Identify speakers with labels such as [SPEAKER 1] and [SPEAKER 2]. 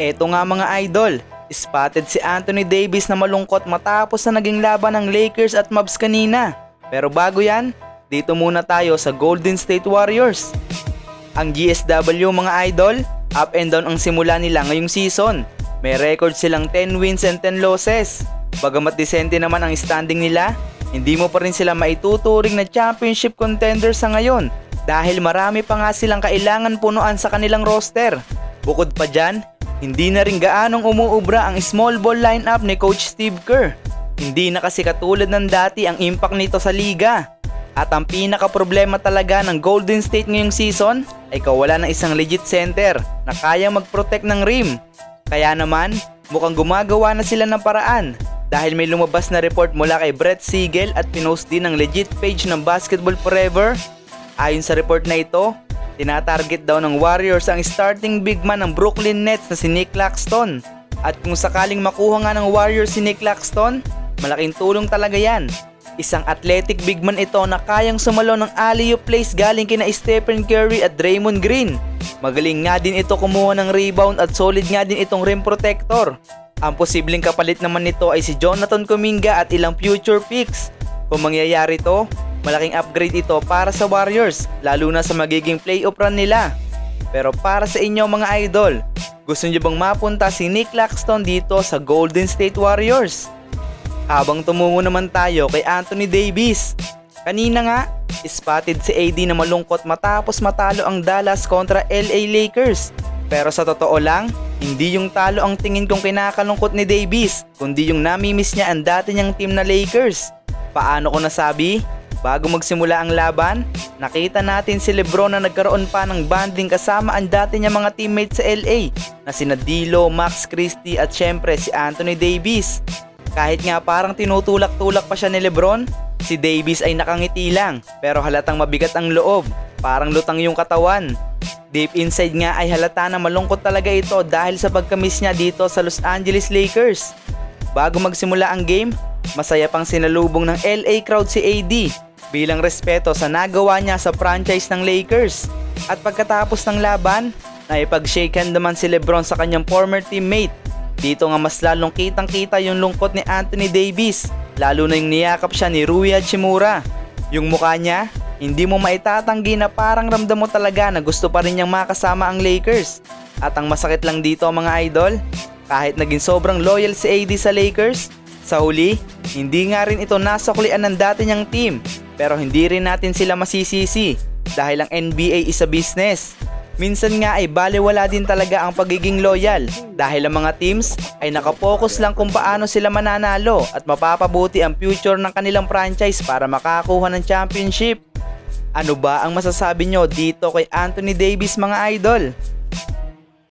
[SPEAKER 1] Eto nga mga idol, spotted si Anthony Davis na malungkot matapos na naging laban ng Lakers at Mavs kanina. Pero bago yan, dito muna tayo sa Golden State Warriors. Ang GSW mga idol, up and down ang simula nila ngayong season. May record silang 10 wins and 10 losses. Bagamat disente naman ang standing nila, hindi mo pa rin sila maituturing na championship contender sa ngayon dahil marami pa nga silang kailangan punuan sa kanilang roster. Bukod pa dyan, hindi na rin gaanong umuubra ang small ball lineup ni Coach Steve Kerr. Hindi na kasi katulad ng dati ang impact nito sa liga. At ang pinaka problema talaga ng Golden State ngayong season ay kawalan ng isang legit center na kayang mag-protect ng rim. Kaya naman, mukhang gumagawa na sila ng paraan dahil may lumabas na report mula kay Brett Siegel at pinost din ng legit page ng Basketball Forever. Ayon sa report na ito, tinatarget daw ng Warriors ang starting big man ng Brooklyn Nets na si Nick Claxton. At kung sakaling makuha nga ng Warriors si Nick Claxton, malaking tulong talaga yan. Isang athletic big man ito na kayang sumalo ng alley-oop plays galing kina Stephen Curry at Draymond Green. Magaling nga din ito kumuha ng rebound at solid nga din itong rim protector. Ang posibleng kapalit naman nito ay si Jonathan Kuminga at ilang future picks. Kung mangyayari to, malaking upgrade ito para sa Warriors, lalo na sa magiging playoff run nila. Pero para sa inyo mga idol, gusto niyo bang mapunta si Nick Claxton dito sa Golden State Warriors? Habang tumungo naman tayo kay Anthony Davis. Kanina nga, spotted si AD na malungkot matapos matalo ang Dallas kontra LA Lakers. Pero sa totoo lang, hindi yung talo ang tingin kong kinakalungkot ni Davis, kundi yung namimiss niya ang dati niyang team na Lakers. Paano ko nasabi? Bago magsimula ang laban, nakita natin si Lebron na nagkaroon pa ng banding kasama ang dati niya mga teammates sa LA na sina Dilo, Max Christie at syempre si Anthony Davis. Kahit nga parang tinutulak-tulak pa siya ni Lebron, si Davis ay nakangiti lang pero halatang mabigat ang loob, parang lutang yung katawan. Deep inside nga ay halata na malungkot talaga ito dahil sa pagkamiss niya dito sa Los Angeles Lakers. Bago magsimula ang game, masaya pang sinalubong ng LA crowd si AD bilang respeto sa nagawa niya sa franchise ng Lakers. At pagkatapos ng laban, naipag-shake hand naman si Lebron sa kanyang former teammate. Dito nga mas lalong kitang kita yung lungkot ni Anthony Davis, lalo na yung niyakap siya ni Rui Hachimura. Yung mukha niya, hindi mo maitatanggi na parang ramdam mo talaga na gusto pa rin niyang makasama ang Lakers. At ang masakit lang dito mga idol, kahit naging sobrang loyal si AD sa Lakers, sa huli, hindi nga rin ito nasuklian ng dati niyang team. Pero hindi rin natin sila masisisi dahil ang NBA is a business. Minsan nga ay baliwala din talaga ang pagiging loyal dahil ang mga teams ay nakapokus lang kung paano sila mananalo at mapapabuti ang future ng kanilang franchise para makakuha ng championship. Ano ba ang masasabi nyo dito kay Anthony Davis mga idol?